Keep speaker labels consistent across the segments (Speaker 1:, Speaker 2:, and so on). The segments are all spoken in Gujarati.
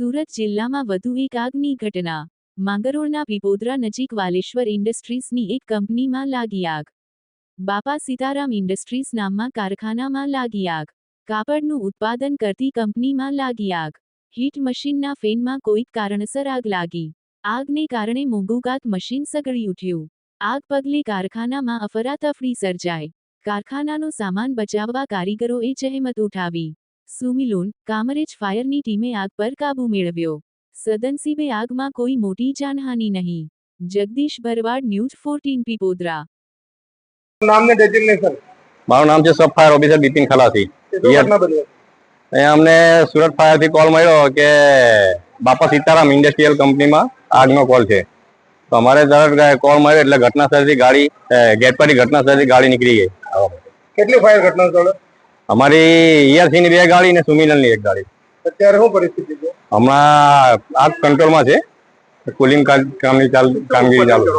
Speaker 1: સુરત જિલ્લામાં વધુ એક આગની ઘટના. માંગરોળના પીપોદરા નજીક વાલેશ્વર ઇન્ડસ્ટ્રીઝની એક કંપનીમાં લાગી આગ. બાપા સીતારામ ઇન્ડસ્ટ્રીઝ નામમાં કારખાનામાં લાગી આગ. કાપડનું ઉત્પાદન કરતી કંપનીમાં લાગી આગ. હીટ મશીનના ફેનમાં કોઈક કારણસર આગ લાગી. આગને કારણે મોંઘુગાત મશીન સગળી ઉઠ્યું. આગ પગલે કારખાનામાં અફરાતફરી સર્જાય કારખાનાનો સામાન બચાવવા કારીગરોએ જહેમત ઉઠાવી. સુમિલુન કામરેજ ફાયરની ટીમે આગ પર કાબૂ મેળવ્યો સદનસીબે આગમાં કોઈ મોટી જાનહાનિ નહીં જગદીશ ભરવાડ ન્યૂઝ ફોર્ટીન પીપોદરા
Speaker 2: નામ ને ડેઝિગ્નેશન
Speaker 3: મારું નામ છે sub fire officer Bipin Khalasi
Speaker 2: કેટલું
Speaker 3: યસ.
Speaker 2: ઘટના બની
Speaker 3: અહીંયા અમને સુરત ફાયરથી કોલ મળ્યો કે બાપા સીતારામ ઇન્ડસ્ટ્રીયલ કંપનીમાં આગનો કોલ છે તો અમારે તરત કોલ મળ્યો એટલે ઘટના સ્થળથી ગાડી ગેટ પરથી ઘટના સ્થળથી ગાડી નીકળી ગઈ
Speaker 2: કેટલી ફાયર ઘટના સ્થળે
Speaker 3: અમારી ઈઆરસી ની બે ગાડી ને સુમિલનની એક ગાડી.
Speaker 2: અત્યારે શું પરિસ્થિતિ છે?
Speaker 3: હમણાં આગ કંટ્રોલમાં છે. કુલિંગ કામની ચાલ કામગીરી ચાલુ.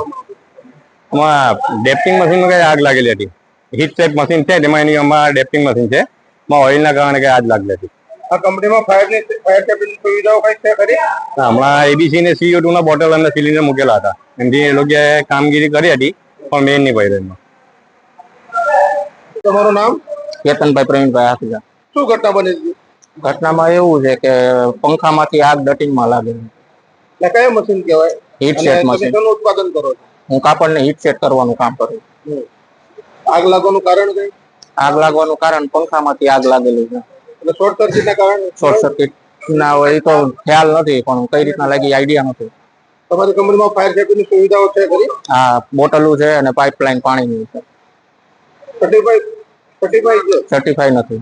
Speaker 3: આમાં ડેપ્ટિંગ મશીનમાં કઈ આગ લાગેલી હતી? હીટ સેપ મશીન છે તેમાં એની અમારા ડેપ્ટિંગ મશીન છે. એમાં ઓઇલના કારણે કઈ આગ લાગેલી હતી.
Speaker 2: આ કંપનીમાં ફાયરની ફાયર સેફ્ટી સુવિધાઓ કઈ છે ખરી?
Speaker 3: હમણાં એબીસી ને સીઓ ટુ ના બોટલ અને સિલિન્ડર મૂકેલા હતા. એમથી એ લોકોએ કામગીરી કરી હતી પણ મેન નહીં એમાં.
Speaker 2: તમારું નામ?
Speaker 4: કેતનભાઈ પ્રવીણભાઈ આસુજા
Speaker 2: શું ઘટના બની હતી?
Speaker 4: ઘટનામાં એવું છે કે પંખામાંથી આગ ડટિંગમાં લાગેલી
Speaker 2: એટલે કયા મશીન કહેવાય?
Speaker 4: Heat set machine.
Speaker 2: શેનું ઉત્પાદન કરો છો?
Speaker 4: હું કાપડને હીટ સેટ કરવાનું કામ કરું છું.
Speaker 2: આગ લાગવાનું કારણ કઈ?
Speaker 4: આગ લાગવાનું કારણ પંખામાંથી આગ લાગેલી છે.
Speaker 2: એટલે શોર્ટ સર્કિટના કારણે?
Speaker 4: શોર્ટ સર્કિટ ના હોય એ તો ખ્યાલ નથી પણ કઈ રીતના લાગી આઈડિયા નથી.
Speaker 2: તમારી કંપનીમાં ફાયર સેફ્ટીની સુવિધાઓ છે ખરી?
Speaker 4: આ બોટલું છે અને પાઇપલાઇન પાણીની છે.
Speaker 2: છે
Speaker 4: સર્ટિફાઈ નથી.